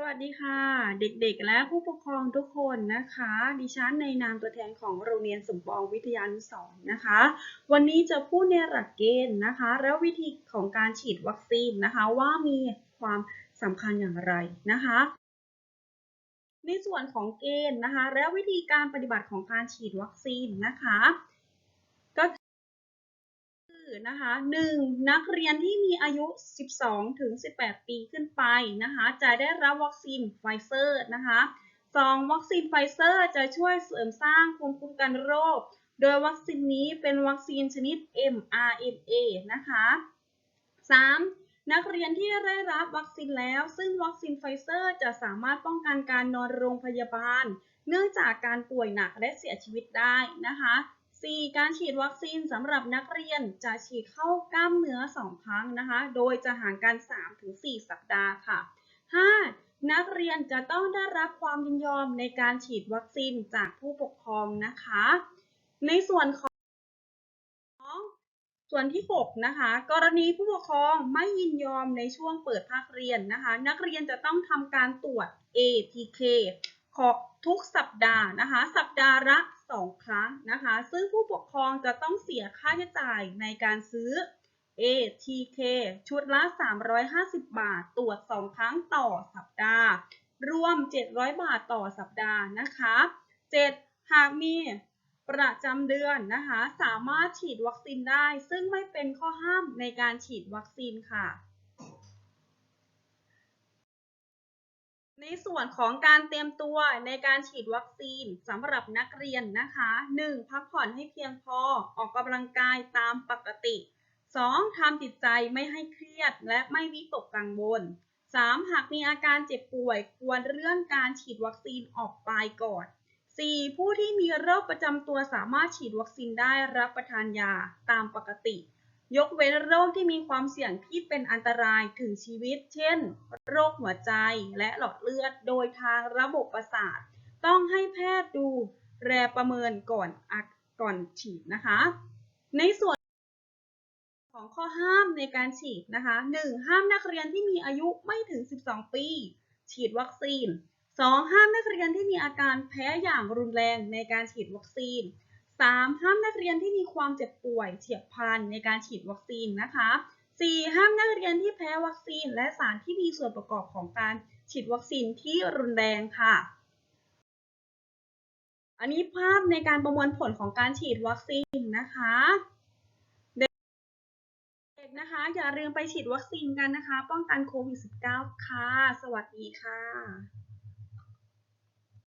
สวัสดีค่ะ เด็กๆ และผู้ปกครองทุกคนนะคะ ดิฉันในนามตัวแทนของโรงเรียนสมปองวิทยานุสรณ์นะคะ วันนี้จะพูดในหลักเกณฑ์นะคะ แล้ววิธีของการฉีดวัคซีนนะคะว่ามีความสำคัญอย่างไรนะคะ ในส่วนของเกณฑ์นะคะ และวิธีการปฏิบัติของการฉีดวัคซีนนะคะ อนะคะหนึ่งนักเรียนที่มีอายุ 12 ถึง 18 ปีขึ้นไปนะคะ จะได้รับวัคซีนไฟเซอร์นะคะสองวัคซีนไฟเซอร์จะช่วยเสริมสร้างภูมิคุ้มกันโรค โดยวัคซีนนี้เป็นวัคซีนชนิด mRNA นะคะ 3. นักเรียนที่ได้รับวัคซีนแล้ว ซึ่งวัคซีนไฟเซอร์จะสามารถป้องกันการนอนโรงพยาบาล เนื่องจากการป่วยหนักและเสียชีวิตได้นะคะ 4. การฉีดวัคซีนสำหรับนักเรียนจะฉีดเข้ากล้ามเนื้อ 2 ครั้งนะคะ โดยจะห่างกัน 3-4 สัปดาห์ค่ะ 5. นักเรียนจะต้องได้รับความยินยอมในการฉีดวัคซีนจากผู้ปกครองนะคะ ในส่วนของ ส่วนที่ 6 นะคะ กรณีผู้ปกครองไม่ยินยอมในช่วงเปิดภาคเรียนนะคะ นักเรียนจะต้องทำการตรวจ ATK ของทุกสัปดาห์นะคะ สัปดาห์ละ2ครั้งนะคะ ซึ่งผู้ปกครองจะต้องเสียค่าใช้จ่ายในการซื้อ ATK ชุดละ 350 บาท ตรวจ 2 ครั้งต่อสัปดาห์ รวม 700 บาทต่อสัปดาห์นะคะ 7. หากมีประจำเดือนนะคะ สามารถฉีดวัคซีนได้ ซึ่งไม่เป็นข้อห้ามในการฉีดวัคซีนค่ะ ในส่วนของการเตรียมตัวในการฉีดวัคซีนสำหรับนักเรียนนะคะ 1. พักผ่อนให้เพียงพอออกกำลังกายตามปกติ 2. ทำจิตใจไม่ให้เครียดและไม่วิตกกังวล 3. หากมีอาการเจ็บป่วย ควรเลื่อนการฉีดวัคซีนออกไปก่อน 4. ผู้ที่มีโรคประจำตัวสามารถฉีดวัคซีนได้รับประทานยาตามปกติ ยกเว้นโรคที่มีความเสี่ยงที่เป็นอันตรายถึงชีวิต เช่น โรคหัวใจและหลอดเลือด โดยทางระบบประสาท ต้องให้แพทย์ดูแลประเมินก่อนอก่อนฉีดนะคะ ในส่วนของข้อห้ามในการฉีดนะคะ 1. ห้ามนักเรียนที่มีอายุไม่ถึง 12 ปี ฉีดวัคซีน 2. ห้ามนักเรียนที่มีอาการแพ้อย่างรุนแรงในการฉีดวัคซีน 3. ห้ามนักเรียนที่มีความเจ็บป่วยเฉียบพลันในการฉีดวัคซีนนะคะ 4. ห้ามนักเรียนที่แพ้วัคซีน และสารที่มีส่วนประกอบของการฉีดวัคซีนที่รุนแรงค่ะ อันนี้ภาพในการประมวลผลของการฉีดวัคซีนนะคะเด็กๆนะคะ อย่าลืมไปฉีดวัคซีนกันนะคะ ป้องกันโควิด -19 ค่ะ สวัสดีค่ะ